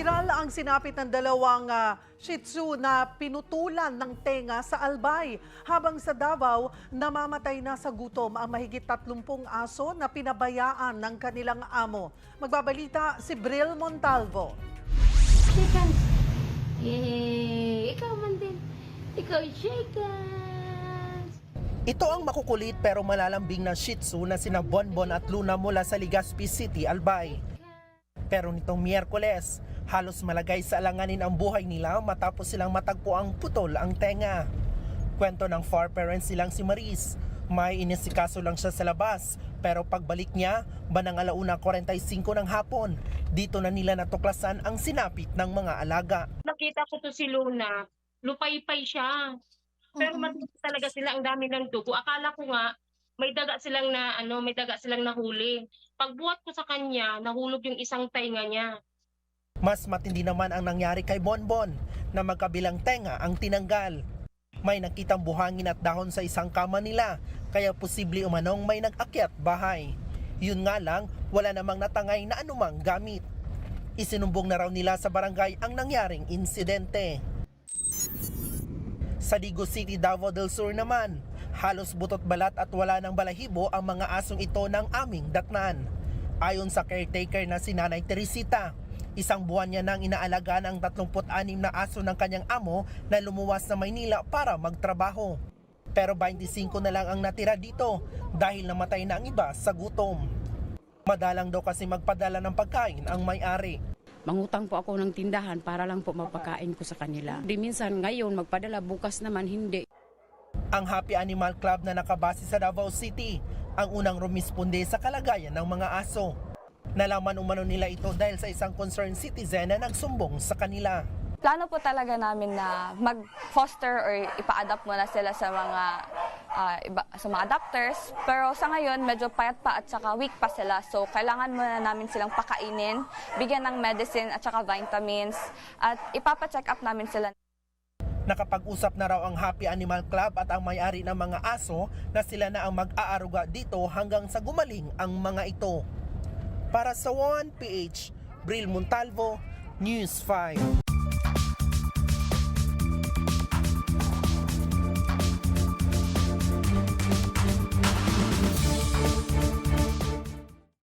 Viral ang sinapit ng dalawang ah, Shih Tzu na pinutulan ng tenga sa Albay. Habang sa Davao, namamatay na sa gutom ang mahigit 30 aso na pinabayaan ng kanilang amo. Magbabalita si Bril Montalvo. Shakers. Yay! Ikaw man din. Ikaw, Shakers. Ito ang makukulit pero malalambing na Shih Tzu na sina Bonbon at Luna mula sa Legazpi City, Albay. Pero nitong Miyerkules, halos malagay sa alanganin ang buhay nila matapos silang matagpo ang putol ang tenga. Kwento ng far parents silang si Maris. May inisikaso lang siya sa labas, pero pagbalik niya, banang alauna 45 ng hapon, dito na nila natuklasan ang sinapit ng mga alaga. nakita ko to si Luna, lupay-pay siya. Pero Mm-mm. matigas talaga sila, ang dami ng dugo. Akala ko nga, may daga silang na, ano, may daga silang nahuli. Pagbuhat ko sa kanya, nahulog yung isang tainga niya. Mas matindi naman ang nangyari kay Bonbon na magkabilang tenga ang tinanggal. May nakitang buhangin at dahon sa isang kama nila kaya posible umanong may nag-akyat bahay. Yun nga lang, wala namang natangay na anumang gamit. Isinumbong na raw nila sa barangay ang nangyaring insidente. Sa Digo City, Davao del Sur naman, halos butot balat at wala ng balahibo ang mga asong ito ng aming datnan. Ayon sa caretaker na si Nanay Teresita, isang buwan niya nang inaalagaan ang 36 na aso ng kanyang amo na lumuwas sa Maynila para magtrabaho. Pero 25 na lang ang natira dito dahil namatay na ang iba sa gutom. Madalang daw kasi magpadala ng pagkain ang may-ari. Mangutang po ako ng tindahan para lang po mapakain ko sa kanila. Di minsan ngayon magpadala, bukas naman hindi. ang Happy Animal Club na nakabase sa Davao City ang unang rumisponde sa kalagayan ng mga aso. Nalaman umano nila ito dahil sa isang concerned citizen na nagsumbong sa kanila. plano po talaga namin na mag-foster or ipa-adapt muna sila sa mga ah, iba, sa mga adopters. Pero sa ngayon, medyo payat pa at saka weak pa sila. So, kailangan muna namin silang pakainin, bigyan ng medicine at saka vitamins, at ipapa-check up namin sila. Nakapag-usap na raw ang Happy Animal Club at ang may-ari ng mga aso na sila na ang mag-aaruga dito hanggang sa gumaling ang mga ito. Para sa 1PH, Bril Montalvo, News 5.